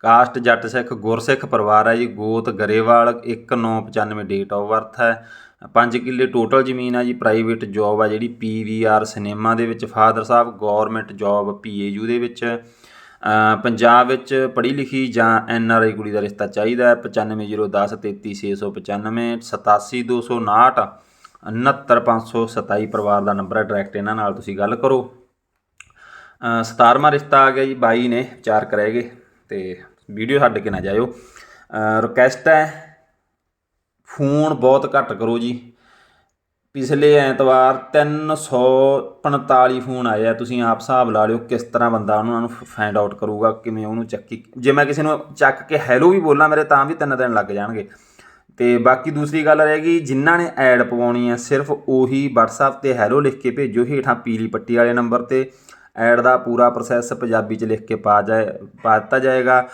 ਕਾਸਟ ਜੱਟ ਸਿੱਖ, ਗੁਰਸਿੱਖ ਪਰਿਵਾਰ ਹੈ ਜੀ, ਗੋਤ ਗਰੇਵਾਲ 1995 ਡੇਟ ਆਫ ਬਰਥ ਹੈ। 5 ਕਿੱਲੇ ਟੋਟਲ ਜ਼ਮੀਨ ਆ ਜੀ ਪ੍ਰਾਈਵੇਟ ਜੌਬ ਆ ਜਿਹੜੀ ਪੀਵੀਆਰ ਸਿਨੇਮਾ ਦੇ ਵਿੱਚ ਫਾਦਰ ਸਾਹਿਬ ਗਵਰਨਮੈਂਟ ਜੌਬ ਪੀਏਯੂ ਦੇ ਵਿੱਚ। ਪੰਜਾਬ ਵਿੱਚ ਪੜ੍ਹੀ ਲਿਖੀ ਜਾਂ ਐਨ ਆਰ ਆਈ ਕੁੜੀ ਦਾ ਰਿਸ਼ਤਾ ਚਾਹੀਦਾ ਹੈ। 9501 33695 87259 69527 ਪਰਿਵਾਰ ਦਾ ਨੰਬਰ ਹੈ। ਡਾਇਰੈਕਟ ਇਹਨਾਂ ਨਾਲ ਤੁਸੀਂ ਗੱਲ ਕਰੋ। ਅ, 17ਵਾਂ ਰਿਸ਼ਤਾ ਆ ਗਿਆ ਜੀ 22 ਨੇ ਚਾਰ ਰਹਿ ਗਏ ਤੇ ਵੀਡੀਓ ਛੱਡ ਕੇ ਨਾ ਜਾਇਓ। ਰਿਕਵੈਸਟ ਹੈ ਫੋਨ ਬਹੁਤ ਘੱਟ ਕਰੋ ਜੀ। ਪਿਛਲੇ ਐਤਵਾਰ 345 ਫੋਨ ਆਏ ਆ, ਤੁਸੀਂ ਆਪ ਹਿਸਾਬ ਲਾ ਲਿਓ ਕਿਸ ਤਰ੍ਹਾਂ ਬੰਦਾ ਉਹਨਾਂ ਨੂੰ ਫਾਈਂਡ ਆਊਟ ਕਰੂਗਾ, ਕਿਵੇਂ ਉਹਨੂੰ ਚੱਕੀ। ਜੇ ਮੈਂ ਕਿਸੇ ਨੂੰ ਚੱਕ ਕੇ ਹੈਲੋ ਵੀ ਬੋਲਾਂ ਮੇਰੇ, ਤਾਂ ਵੀ ਤਿੰਨ ਦਿਨ ਲੱਗ ਜਾਣਗੇ। ਤੇ ਬਾਕੀ ਦੂਸਰੀ ਗੱਲ ਰਹਿ ਗਈ, ਜਿਨ੍ਹਾਂ ਨੇ ਐਡ ਪਵਾਉਣੀ ਹੈ ਸਿਰਫ ਉਹੀ WhatsApp ਤੇ ਹੈਲੋ ਲਿਖ ਕੇ ਭੇਜੋ, ਹੇਠਾਂ ਪੀਲੀ ਪੱਟੀ ਵਾਲੇ ਨੰਬਰ ਤੇ। ਐਡ ਦਾ ਪੂਰਾ ਪ੍ਰੋਸੈਸ ਪੰਜਾਬੀ ਚ ਲਿਖ ਕੇ ਪਾ ਜਾਏ, ਪਾ ਦਿੱਤਾ ਜਾਏਗਾ।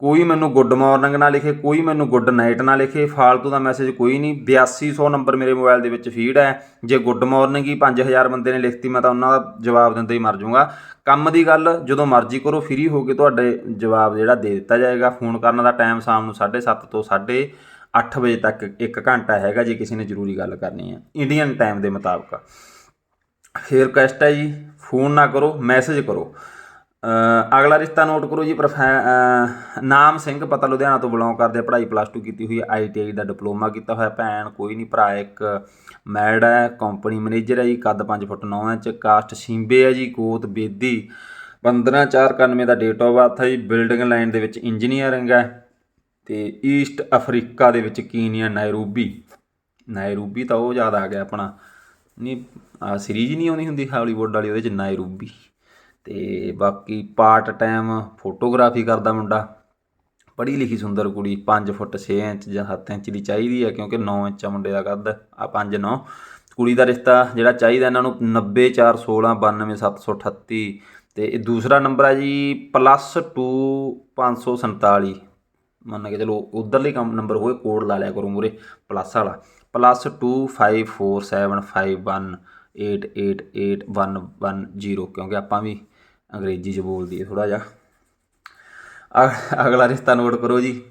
ਕੋਈ ਮੈਨੂੰ ਗੁੱਡ ਮਾਰਨਿੰਗ ਨਾ ਲਿਖੇ, ਕੋਈ ਮੈਨੂੰ ਗੁੱਡ ਨਾਈਟ ਨਾ ਲਿਖੇ, ਫਾਲਤੂ ਦਾ ਮੈਸੇਜ ਕੋਈ ਨਹੀਂ। 8200 ਨੰਬਰ ਮੇਰੇ ਮੋਬਾਈਲ ਦੇ ਵਿੱਚ ਫੀਡ ਹੈ। ਜੇ ਗੁੱਡ ਮਾਰਨਿੰਗ ਹੀ 5000 ਬੰਦੇ ਨੇ ਲਿਖਤੀ, ਮੈਂ ਤਾਂ ਉਹਨਾਂ ਦਾ ਜਵਾਬ ਦਿੰਦੇ ਹੀ ਮਰ ਜਾਊਂਗਾ। ਕੰਮ ਦੀ ਗੱਲ, ਜਦੋਂ ਮਰਜ਼ੀ ਕਰੋ ਫ੍ਰੀ ਹੋ ਕੇ ਤੁਹਾਡੇ ਜਵਾਬ ਜਿਹੜਾ ਦੇ ਦਿੱਤਾ ਜਾਏਗਾ। ਫੋਨ ਕਰਨ ਦਾ ਟਾਈਮ ਸ਼ਾਮ ਨੂੰ 7:30 ਤੋਂ 8:30 ਵਜੇ ਤੱਕ 1 ਘੰਟਾ ਹੈਗਾ, ਜੇ ਕਿਸੇ ਨੇ ਜ਼ਰੂਰੀ ਗੱਲ ਕਰਨੀ ਹੈ। ਇੰਡੀਅਨ ਟਾਈਮ ਦੇ ਮੁਤਾਬਕ। ਫੇਰ ਰਿਕਵੈਸਟ ਹੈ ਜੀ, ਫੋਨ ਨਾ ਕਰੋ ਮੈਸੇਜ ਕਰੋ। ਅਗਲਾ ਰਿਸ਼ਤਾ ਨੋਟ ਕਰੋ ਜੀ, ਪ੍ਰੋਫੈ- ਨਾਮ ਸਿੰਘ ਪਤਾ ਲੁਧਿਆਣਾ ਤੋਂ ਬਿਲੋਂਗ ਕਰਦੇ, ਪੜ੍ਹਾਈ ਪਲੱਸ 2 ਕੀਤੀ ਹੋਈ ਹੈ ਆਈਟੀਆਈ ਦਾ ਡਿਪਲੋਮਾ ਕੀਤਾ ਹੋਇਆ, ਭੈਣ ਕੋਈ ਨਹੀਂ, ਭਰਾ ਇੱਕ ਮੈਡ ਹੈ ਕੰਪਨੀ ਮੈਨੇਜਰ ਹੈ ਜੀ, ਕੱਦ 5 ਫੁੱਟ 9 ਇੰਚ ਕਾਸਟ ਸਿੰਬੇ ਹੈ ਜੀ, ਗੋਤ ਬੇਦੀ 15491 ਦਾ ਡੇਟ ਆਫ ਬਰਥ ਹੈ ਜੀ ਬਿਲਡਿੰਗ ਲਾਈਨ ਦੇ ਵਿੱਚ ਇੰਜੀਨੀਅਰਿੰਗ ਹੈ, ਤੇ ਈਸਟ ਅਫਰੀਕਾ ਦੇ ਵਿੱਚ ਕੀਨੀਆ ਨਾਇਰੋਬੀ ਨਾਇਰੋਬੀ ਤਾਂ ਉਹ ਯਾਦ ਆ ਗਿਆ ਆਪਣਾ, ਨਹੀਂ ਆ ਸੀਰੀਜ਼ ਨਹੀਂ ਆਉਂਦੀ ਹੁੰਦੀ ਹਾਲੀਵੁੱਡ ਵਾਲੀ, ਉਹਦੇ ਚ ਨਾਇਰੋਬੀ ਤੇ ਬਾਕੀ ਪਾਰਟ ਟਾਈਮ ਫੋਟੋਗ੍ਰਾਫੀ ਕਰਦਾ ਮੁੰਡਾ। ਪੜ੍ਹੀ ਲਿਖੀ ਸੁੰਦਰ ਕੁੜੀ 5 ਫੁੱਟ 6 ਇੰਚ ਜਾਂ 7 ਇੰਚ ਦੀ ਚਾਹੀਦੀ ਹੈ ਕਿਉਂਕਿ 9 ਇੰਚ ਆ ਮੁੰਡੇ ਦਾ ਕੱਦ, ਆ 5 9 ਕੁੜੀ ਦਾ ਰਿਸ਼ਤਾ ਜਿਹੜਾ ਚਾਹੀਦਾ ਇਹਨਾਂ ਨੂੰ 90416 92738 ਤੇ ਇਹ ਦੂਸਰਾ ਨੰਬਰ ਹੈ ਜੀ ਪਲੱਸ 2 547 ਮੰਨ ਕੇ ਚਲੋ ਉਧਰਲੇ ਕੰਮ ਨੰਬਰ ਹੋਏ, ਕੋਡ ਲਾ ਲਿਆ ਕਰੋ ਮੂਰੇ ਪਲੱਸ ਵਾਲਾ। ਪਲੱਸ 254751888110 ਕਿਉਂਕਿ ਆਪਾਂ ਵੀ ਅੰਗਰੇਜ਼ੀ ਚ ਬੋਲਦੀ ਹੈ ਥੋੜਾ ਜਿਹਾ। ਅਗ- ਅਗਲਾ ਰਿਸ਼ਤਾ ਨੋਟ ਕਰੋ ਜੀ।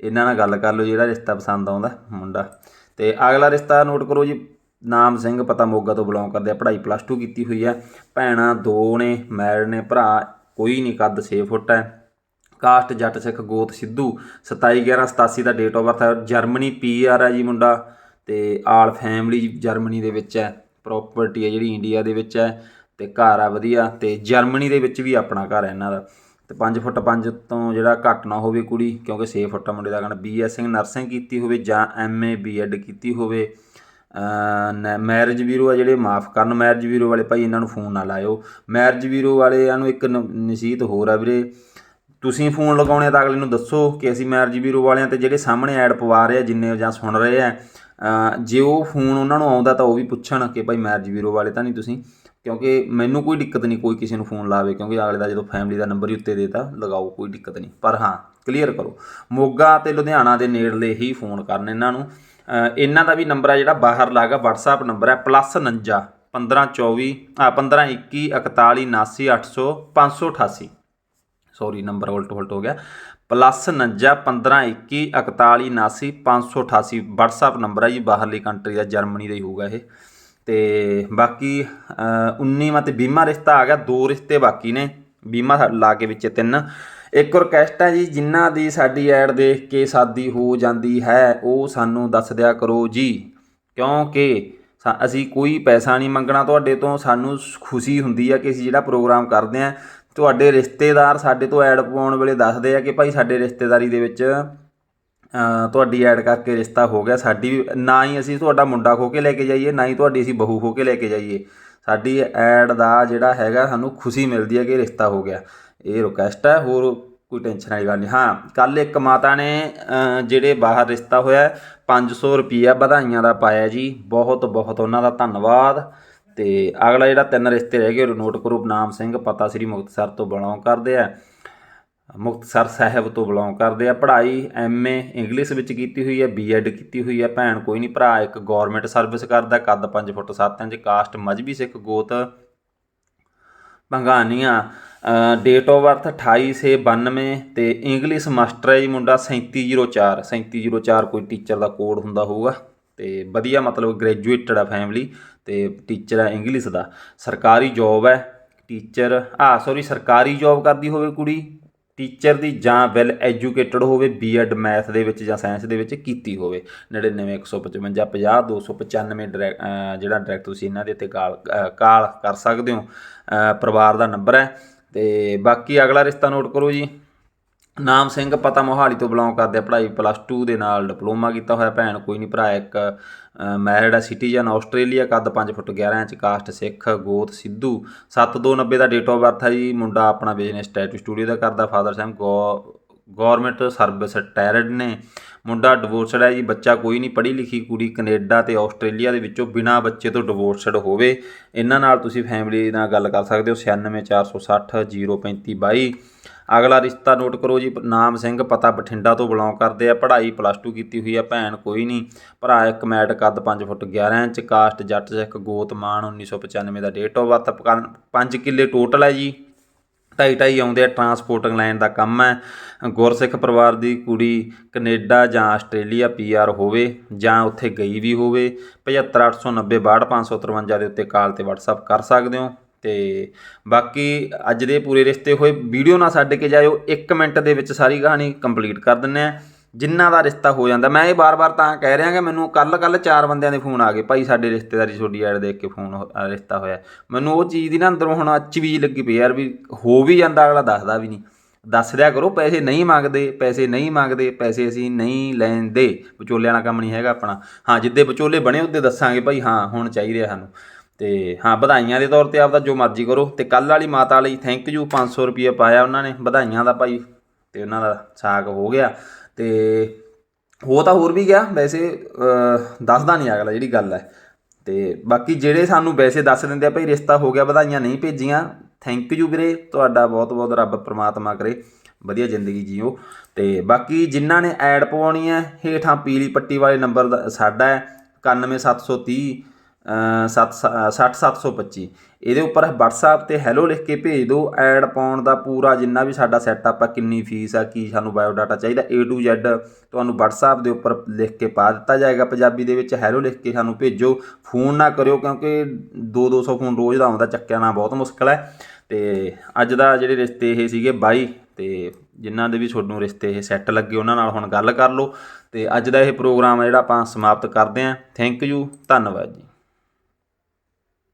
ਇਹਨਾਂ ਨਾਲ ਗੱਲ ਕਰ ਲਓ ਜਿਹੜਾ ਰਿਸ਼ਤਾ ਪਸੰਦ ਆਉਂਦਾ ਮੁੰਡਾ। ਤੇ ਅਗਲਾ ਰਿਸ਼ਤਾ ਨੋਟ ਕਰੋ ਜੀ। ਨਾਮ ਸਿੰਘ ਪਤਾ ਮੋਗਾ ਤੋਂ ਬਿਲੋਂਗ ਕਰਦੇ ਆ। ਪੜ੍ਹਾਈ ਪਲੱਸ 2 ਕੀਤੀ ਹੋਈ ਹੈ ਭੈਣਾਂ ਦੋ ਨੇ ਮੈਰਿਡ ਨੇ, ਭਰਾ ਕੋਈ ਨਹੀਂ, ਕੱਦ 6 ਫੁੱਟ ਹੈ। ਕਾਸਟ ਜੱਟ ਸਿੱਖ ਗੋਤ ਸਿੱਧੂ 27 11 87 ਦਾ ਡੇਟ ਆਫ ਬਰਥ ਹੈ। ਜਰਮਨੀ ਪੀਆਰ ਹੈ ਜੀ ਮੁੰਡਾ। ਤੇ ਆਲ ਫੈਮਿਲੀ ਜਰਮਨੀ ਦੇ ਵਿੱਚ ਹੈ। ਪ੍ਰਾਪਰਟੀ ਹੈ ਜਿਹੜੀ ਇੰਡੀਆ ਦੇ ਵਿੱਚ ਹੈ। ਤੇ ਘਰ ਆ ਵਧੀਆ ਤੇ ਜਰਮਨੀ ਦੇ ਵਿੱਚ ਵੀ ਆਪਣਾ ਘਰ ਹੈ ਇਹਨਾਂ ਦਾ। ਤੇ 5 ਫੁੱਟ 5 ਤੋਂ ਜਿਹੜਾ ਘੱਟ ਨਾ ਹੋਵੇ ਕੁੜੀ, ਕਿਉਂਕਿ 6 ਫੁੱਟ ਮੁੰਡੇ ਦਾ ਕਹਿਣਾ ਬੀਐਸਸੀ ਨਰਸਿੰਗ ਕੀਤੀ ਹੋਵੇ ਜਾਂ ਐਮਏ ਬੀਐਡ ਕੀਤੀ ਹੋਵੇ। ਮੈਰਿਜ ਬਿਊਰੋ ਆ ਜਿਹੜੇ, ਮਾਫ ਕਰਨ ਮੈਰਿਜ ਬਿਊਰੋ ਵਾਲੇ ਭਾਈ ਇਹਨਾਂ ਨੂੰ ਫੋਨ ਨਾ ਲਾਇਓ। ਮੈਰਿਜ ਬਿਊਰੋ ਵਾਲਿਆਂ ਨੂੰ ਇੱਕ ਨ- ਨਸੀਹਤ ਹੋਰ ਆ ਵੀਰੇ। ਤੁਸੀਂ ਫੋਨ ਲਗਾਉਣੇ ਆ ਤਾਂ ਅਗਲੇ ਨੂੰ ਦੱਸੋ ਕਿ ਅਸੀਂ ਮੈਰਿਜ ਬਿਊਰੋ ਵਾਲਿਆਂ ਤੇ ਜਿਹੜੇ ਸਾਹਮਣੇ ਐਡ ਪਵਾ ਰਹੇ ਆ, ਜਿੰਨੇ ਜਾਂ ਸੁਣ ਰਹੇ ਆ। ਜੇ ਉਹ ਫੋਨ ਉਹਨਾਂ ਨੂੰ ਆਉਂਦਾ ਤਾਂ ਉਹ ਵੀ ਪੁੱਛਣ ਕਿ ਭਾਈ ਮੈਰਿਜ ਬਿਊਰੋ ਵਾਲੇ ਤਾਂ ਨਹੀਂ ਤੁਸੀਂ। ਕਿਉਂਕਿ ਮੈਨੂੰ ਕੋਈ ਦਿੱਕਤ ਨਹੀਂ ਕੋਈ ਕਿਸੇ ਨੂੰ ਫੋਨ ਲਾਵੇ, ਕਿਉਂਕਿ ਅਗਲੇ ਦਾ ਜਦੋਂ ਫੈਮਿਲੀ ਦਾ ਨੰਬਰ ਹੀ ਉੱਤੇ ਦੇਤਾ, ਲਗਾਓ, ਕੋਈ ਦਿੱਕਤ ਨਹੀਂ। ਪਰ ਹਾਂ ਕਲੀਅਰ ਕਰੋ। ਮੋਗਾ ਤੇ ਲੁਧਿਆਣਾ ਦੇ ਨੇੜਲੇ ਹੀ ਫੋਨ ਕਰਨ ਇਹਨਾਂ ਨੂੰ। ਇਹਨਾਂ ਦਾ ਵੀ ਨੰਬਰ ਹੈ ਜਿਹੜਾ ਬਾਹਰ ਲਾਗਾ WhatsApp ਨੰਬਰ ਹੈ +49 1524 ਆ 1521 41 79 800 588 ਸੌਰੀ ਨੰਬਰ ਉਲਟ ਉਲਟ ਹੋ ਗਿਆ। ਪਲੱਸ 49 15 21 41 79 588 WhatsApp ਨੰਬਰ ਹੈ ਜੀ, ਬਾਹਰਲੀ ਕੰਟਰੀ ਦਾ ਜਰਮਨੀ ਦਾ ਹੀ ਹੋਊਗਾ ਇਹ। ਤੇ ਬਾਕੀ 19ਵਾਂ ਤੇ 20ਵਾਂ ਰਿਸ਼ਤਾ ਆ ਗਿਆ, ਦੋ ਰਿਸ਼ਤੇ ਬਾਕੀ ਨੇ 20ਵਾਂ ਸਾ- ਲਾ ਕੇ ਵਿੱਚ ਤਿੰਨ। ਇੱਕ ਰਿਕਵੈਸਟ ਹੈ ਜੀ, ਜਿਨ੍ਹਾਂ ਦੀ ਸਾਡੀ ਐਡ ਦੇਖ ਕੇ ਸ਼ਾਦੀ ਹੋ ਜਾਂਦੀ ਹੈ, ਉਹ ਸਾਨੂੰ ਦੱਸ ਦਿਆ ਕਰੋ ਜੀ। ਕਿਉਂਕਿ ਸਾ- ਅਸੀਂ ਕੋਈ ਪੈਸਾ ਨਹੀਂ ਮੰਗਣਾ, ਤੁਹਾਡੇ ਤੋਂ ਸਾਨੂੰ ਖੁਸ਼ੀ ਹੁੰਦੀ ਹੈ ਕਿ ਅਸੀਂ ਜਿਹੜਾ ਪ੍ਰੋਗਰਾਮ ਕਰਦੇ ਆ, ਤੁਹਾਡੇ ਰਿਸ਼ਤੇਦਾਰ ਸਾਡੇ ਤੋਂ ਐਡ ਪਾਉਣ ਵੇਲੇ ਦੱਸਦੇ ਆ ਕਿ ਭਾਈ ਸਾਡੇ ਰਿਸ਼ਤੇਦਾਰੀ ਦੇ ਵਿੱਚ ਤੁਹਾਡੀ ਐਡ ਕਰਕੇ ਰਿਸ਼ਤਾ ਹੋ ਗਿਆ। ਸਾਡੀ ਵੀ- ਨਾ ਹੀ ਅਸੀਂ ਤੁਹਾਡਾ ਮੁੰਡਾ ਖੋ ਕੇ ਲੈ ਕੇ ਜਾਈਏ, ਨਾ ਹੀ ਤੁਹਾਡੀ ਅਸੀਂ ਬਹੂ ਖੋ ਕੇ ਲੈ ਕੇ ਜਾਈਏ। ਸਾਡੀ ਐਡ ਦਾ ਜਿਹੜਾ ਹੈਗਾ, ਸਾਨੂੰ ਖੁਸ਼ੀ ਮਿਲਦੀ ਹੈ ਕਿ ਰਿਸ਼ਤਾ ਹੋ ਗਿਆ। ਇਹ ਰਿਕੁਐਸਟ ਹੈ, ਹੋਰ ਕੋਈ ਟੈਨਸ਼ਨ ਵਾਲੀ ਗੱਲ ਨਹੀਂ। ਹਾਂ ਕੱਲ ਇੱਕ ਮਾਤਾ ਨੇ ਜਿਹੜੇ ਬਾਹਰ ਰਿਸ਼ਤਾ ਹੋਇਆ 500 ਰੁਪਿਆ ਵਧਾਈਆਂ ਦਾ ਪਾਇਆ ਜੀ। ਬਹੁਤ ਬਹੁਤ ਉਹਨਾਂ ਦਾ ਧੰਨਵਾਦ। ਤੇ ਅਗਲਾ ਜਿਹੜਾ ਤਿੰਨ ਰਿਸ਼ਤੇ ਰਹਿ ਗਏ, ਉਹ ਨੋਟ ਕਰੋ। ਨਾਮ ਸਿੰਘ, ਪਤਾ ਸ੍ਰੀ ਮੁਕਤਸਰ ਤੋਂ ਬਿਲੋਂਗ ਕਰਦੇ ਆ। ਮੁਕਤਸਰ ਸਾਹਿਬ ਤੋਂ ਬਿਲੋਂਗ ਕਰਦੇ ਆ। ਪੜ੍ਹਾਈ ਐਮਏ ਇੰਗਲਿਸ਼ ਵਿੱਚ ਕੀਤੀ ਹੋਈ ਹੈ ਬੀਐਡ ਕੀਤੀ ਹੋਈ ਹੈ। ਭੈਣ ਕੋਈ ਨਹੀਂ, ਭਰਾ ਇੱਕ ਗਵਰਨਮੈਂਟ ਸਰਵਿਸ ਕਰਦਾ, ਕੱਦ 5 foot 7 inch caste Mazhabi Sikh ਗੋਤ ਭੰਗਾਨੀਆਂ ਡੇਟ ਆਫ ਬਰਥ 28 ਸੇ 92 ਤੇ ਇੰਗਲਿਸ਼ ਮਾਸਟਰ ਹੈ ਜੀ ਮੁੰਡਾ 3704 3704 ਕੋਈ ਟੀਚਰ ਦਾ ਕੋਡ ਹੁੰਦਾ ਹੋਊਗਾ ਤੇ ਵਧੀਆ ਮਤਲਬ ਗ੍ਰੈਜੂਏਟਡ ਆ ਫੈਮਿਲੀ ਤੇ ਟੀਚਰ ਹੈ ਇੰਗਲਿਸ਼ ਦਾ। ਸਰਕਾਰੀ ਜੌਬ ਹੈ ਟੀਚਰ ਆ ਸੌਰੀ ਸਰਕਾਰੀ ਜੌਬ ਕਰਦੀ ਹੋਵੇ ਕੁੜੀ ਟੀਚਰ ਦੀ ਜਾਂ ਵੈਲ ਐਜੂਕੇਟਡ ਹੋਵੇ ਬੀਐਡ ਮੈਥ ਦੇ ਵਿੱਚ ਜਾਂ ਸਾਇੰਸ ਦੇ ਵਿੱਚ ਕੀਤੀ ਹੋਵੇ। 99 155 50 295 ਡਾਇਰੈਕ- ਅਹ ਜਿਹੜਾ ਡਾਇਰੈਕਟ ਤੁਸੀਂ ਇਹਨਾਂ ਦੇ ਉੱਤੇ ਕਾਲ, ਅਹ ਕਾਲ ਕਰ ਸਕਦੇ ਹੋ। ਪਰਿਵਾਰ ਦਾ ਨੰਬਰ ਹੈ। ਤੇ ਬਾਕੀ ਅਗਲਾ ਰਿਸ਼ਤਾ ਨੋਟ ਕਰੋ ਜੀ। ਨਾਮ ਸਿੰਘ ਪਤਾ ਮੋਹਾਲੀ ਤੋਂ ਬਿਲੋਂਗ ਕਰਦੇ ਆ, ਪੜ੍ਹਾਈ ਪਲੱਸ 2 ਦੇ ਨਾਲ ਡਿਪਲੋਮਾ ਕੀਤਾ ਹੋਇਆ ਭੈਣ, ਕੋਈ ਨਹੀਂ ਭਰਾ, ਇੱਕ ਮੈਰਿਡ ਆ ਸਿਟੀਜ਼ਨ ਆਸਟ੍ਰੇਲੀਆ, ਕੱਦ 5 ਫੁੱਟ 11 ਇੰਚ ਕਾਸਟ ਸਿੱਖ, ਗੋਤ ਸਿੱਧੂ 7290 ਦਾ ਡੇਟ ਆਫ ਬਰਥ ਹੈ ਜੀ, ਮੁੰਡਾ ਆਪਣਾ ਬਿਜ਼ਨਸ ਟੈਟੂ ਸਟੂਡੀਓ ਦਾ ਕਰਦਾ father same government service retired ਨੇ, ਮੁੰਡਾ ਡਿਵੋਰਸਡ ਹੈ ਜੀ, ਬੱਚਾ ਕੋਈ ਨਹੀਂ ਪੜ੍ਹੀ ਲਿਖੀ ਕੁੜੀ ਕੈਨੇਡਾ ਤੇ ਆਸਟ੍ਰੇਲੀਆ ਦੇ ਵਿੱਚੋਂ ਬਿਨਾ ਬੱਚੇ ਤੋਂ ਡਿਵੋਰਸਡ ਹੋਵੇ। ਇਹਨਾਂ ਨਾਲ ਤੁਸੀਂ ਫੈਮਿਲੀ ਨਾਲ ਗੱਲ ਕਰ ਸਕਦੇ ਹੋ 96460 03522 ਅਗਲਾ ਰਿਸ਼ਤਾ ਨੋਟ ਕਰੋ ਜੀ, ਨਾਮ ਸਿੰਘ ਪਤਾ ਬਠਿੰਡਾ ਤੋਂ ਬਿਲੋਂਗ ਕਰਦੇ ਆ, ਪੜ੍ਹਾਈ ਪਲੱਸ 2 ਕੀਤੀ ਹੋਈ ਆ, ਭੈਣ ਕੋਈ ਨਹੀਂ। ਭਰਾ ਇੱਕ ਮੈਟ ਕੱਦ 5 ਫੁੱਟ 11 ਇੰਚ, ਕਾਸਟ ਜੱਟ ਸਿੱਖ ਗੋਤ ਮਾਨ 1995 ਦਾ ਡੇਟ ਆਫ ਬਰਥ 5 ਕਿੱਲੇ ਟੋਟਲ ਹੈ ਜੀ। ਢਾਈ ਢਾਈ ਆਉਂਦੇ ਆ ਟਰਾਂਸਪੋਰਟਿੰਗ ਲਾਈਨ ਦਾ ਕੰਮ ਹੈ। ਗੁਰਸਿੱਖ ਪਰਿਵਾਰ ਦੀ ਕੁੜੀ ਕੈਨੇਡਾ ਜਾਂ ਆਸਟ੍ਰੇਲੀਆ ਪੀਆਰ ਹੋਵੇ ਜਾਂ ਉੱਥੇ ਗਈ ਵੀ ਹੋਵੇ 75890 62553 ਦੇ ਉੱਤੇ ਕਾਲ ਤੇ WhatsApp ਕਰ ਸਕਦੇ ਹੋ। ਤੇ ਬਾਕੀ ਅੱਜ ਦੇ ਪੂਰੇ ਰਿਸ਼ਤੇ ਹੋਏ, ਵੀਡੀਓ ਨਾ ਛੱਡ ਕੇ ਜਾਇਓ 1 ਮਿੰਟ ਦੇ ਵਿੱਚ ਸਾਰੀ ਕਹਾਣੀ ਕੰਪਲੀਟ ਕਰ ਦਿੰਨੇ ਆ ਜਿਨ੍ਹਾਂ ਦਾ ਰਿਸ਼ਤਾ ਹੋ ਜਾਂਦਾ, ਮੈਂ ਇਹ ਬਾਰ-ਬਾਰ ਤਾਂ ਕਹਿ ਰਿਹਾ ਕਿ ਮੈਨੂੰ ਕੱਲ-ਕੱਲ ਚਾਰ ਬੰਦਿਆਂ ਦੇ ਫੋਨ ਆ ਗਏ। ਭਾਈ ਸਾਡੇ ਰਿਸ਼ਤੇਦਾਰੀ ਤੁਹਾਡੀ ਐਡ ਦੇਖ ਕੇ ਫੋਨ ਹੋ- ਰਿਸ਼ਤਾ ਹੋਇਆ। ਮੈਨੂੰ ਉਹ ਚੀਜ਼ ਦੀ ਨਾ ਅੰਦਰੋਂ ਹੁਣ ਅੱਛੀ ਵੀ ਲੱਗੀ ਪਈ ਯਾਰ ਵੀ ਹੋ ਵੀ ਜਾਂਦਾ, ਅਗਲਾ ਦੱਸਦਾ ਵੀ ਨਹੀਂ। ਦੱਸ ਦਿਆ ਕਰੋ, ਪੈਸੇ ਨਹੀਂ ਮੰਗਦੇ, ਪੈਸੇ ਨਹੀਂ ਮੰਗਦੇ, ਪੈਸੇ ਅਸੀਂ ਨਹੀਂ ਲੈਂਦੇ। ਵਿਚੋਲਿਆਂ ਵਾਲਾ ਕੰਮ ਨਹੀਂ ਹੈਗਾ ਆਪਣਾ। ਹਾਂ, ਜਿੱਦੇ ਵਿਚੋਲੇ ਬਣੇ, ਉਹਦੇ ਦੱਸਾਂਗੇ, ਭਾਈ ਹਾਂ, ਹੁਣ ਚਾਹੀਦੇ ਆ ਸਾਨੂੰ। ਤੇ ਹਾਂ, ਵਧਾਈਆਂ ਦੇ ਤੌਰ ਤੇ ਆਪਦਾ ਜੋ ਮਰਜ਼ੀ ਕਰੋ ਤੇ ਕੱਲ ਵਾਲੀ ਮਾਤਾ ਲਈ ਥੈਂਕ ਯੂ 500 ਰੁਪਏ ਪਾਇਆ ਉਹਨਾਂ ਨੇ, ਵਧਾਈਆਂ ਦਾ ਭਾਈ ਤੇ ਉਹਨਾਂ ਦਾ ਸਾਗ ਹੋ ਗਿਆ ਤੇ ਹੋ ਤਾਂ ਹੋਰ ਵੀ ਗਿਆ, ਵੈਸੇ ਦੱਸਦਾ ਨਹੀਂ ਅਗਲਾ ਜਿਹੜੀ ਗੱਲ ਹੈ। ਤੇ ਬਾਕੀ ਜਿਹੜੇ ਸਾਨੂੰ ਵੈਸੇ ਦੱਸ ਦਿੰਦੇ ਆ, ਭਾਈ ਰਿਸ਼ਤਾ ਹੋ ਗਿਆ, ਵਧਾਈਆਂ ਨਹੀਂ ਭੇਜੀਆਂ ਥੈਂਕ ਯੂ ਵੀਰੇ, ਤੁਹਾਡਾ ਬਹੁਤ ਬਹੁਤ ਰੱਬ ਪ੍ਰਮਾਤਮਾ ਕਰੇ, ਵਧੀਆ ਜ਼ਿੰਦਗੀ ਜੀਓ। ਤੇ ਬਾਕੀ ਜਿਨ੍ਹਾਂ ਨੇ ਐਡ ਪਵਾਉਣੀ ਹੈ, ਹੇਠਾਂ ਪੀਲੀ ਪੱਟੀ ਵਾਲੇ ਨੰਬਰ ਦਾ ਸਾਡਾ ਹੈ 91730 60725 ਇਹਦੇ ਉੱਪਰ WhatsApp ਤੇ ਹੈਲੋ ਲਿਖ ਕੇ ਭੇਜ ਦਿਓ। ਐਡ ਪਾਉਣ ਦਾ ਪੂਰਾ ਜਿੰਨਾ ਵੀ ਸਾਡਾ ਸੈਟਅਪ ਆ, ਕਿੰਨੀ ਫੀਸ ਆ, ਕੀ ਸਾਨੂੰ ਬਾਇਓਡਾਟਾ ਚਾਹੀਦਾ, A to Z ਤੁਹਾਨੂੰ WhatsApp ਦੇ ਉੱਪਰ ਲਿਖ ਕੇ ਪਾ ਦਿੱਤਾ ਜਾਏਗਾ। ਪੰਜਾਬੀ ਦੇ ਵਿੱਚ ਹੈਲੋ ਲਿਖ ਕੇ ਸਾਨੂੰ ਭੇਜੋ। ਫੋਨ ਨਾ ਕਰਿਓ ਕਿਉਂਕਿ 2-200 ਫੋਨ ਰੋਜ਼ ਦਾ ਆਉਂਦਾ, ਚੱਕਿਆ ਨਾ ਬਹੁਤ ਮੁਸ਼ਕਲ ਹੈ। ਤੇ ਅੱਜ ਦਾ ਜਿਹੜੇ ਰਿਸ਼ਤੇ ਇਹ ਸੀਗੇ ਬਾਈ, ਤੇ ਜਿਨ੍ਹਾਂ ਦੇ ਵੀ ਤੁਹਾਨੂੰ ਰਿਸ਼ਤੇ ਇਹ ਸੈੱਟ ਲੱਗੇ, ਉਹਨਾਂ ਨਾਲ ਹੁਣ ਗੱਲ ਕਰ ਲਓ। ਤੇ ਅੱਜ ਦਾ ਇਹ ਪ੍ਰੋਗਰਾਮ ਜਿਹੜਾ ਆਪਾਂ ਸਮਾਪਤ ਕਰਦੇ ਹਾਂ। ਥੈਂਕ ਯੂ ਧੰਨਵਾਦ ਜੀ।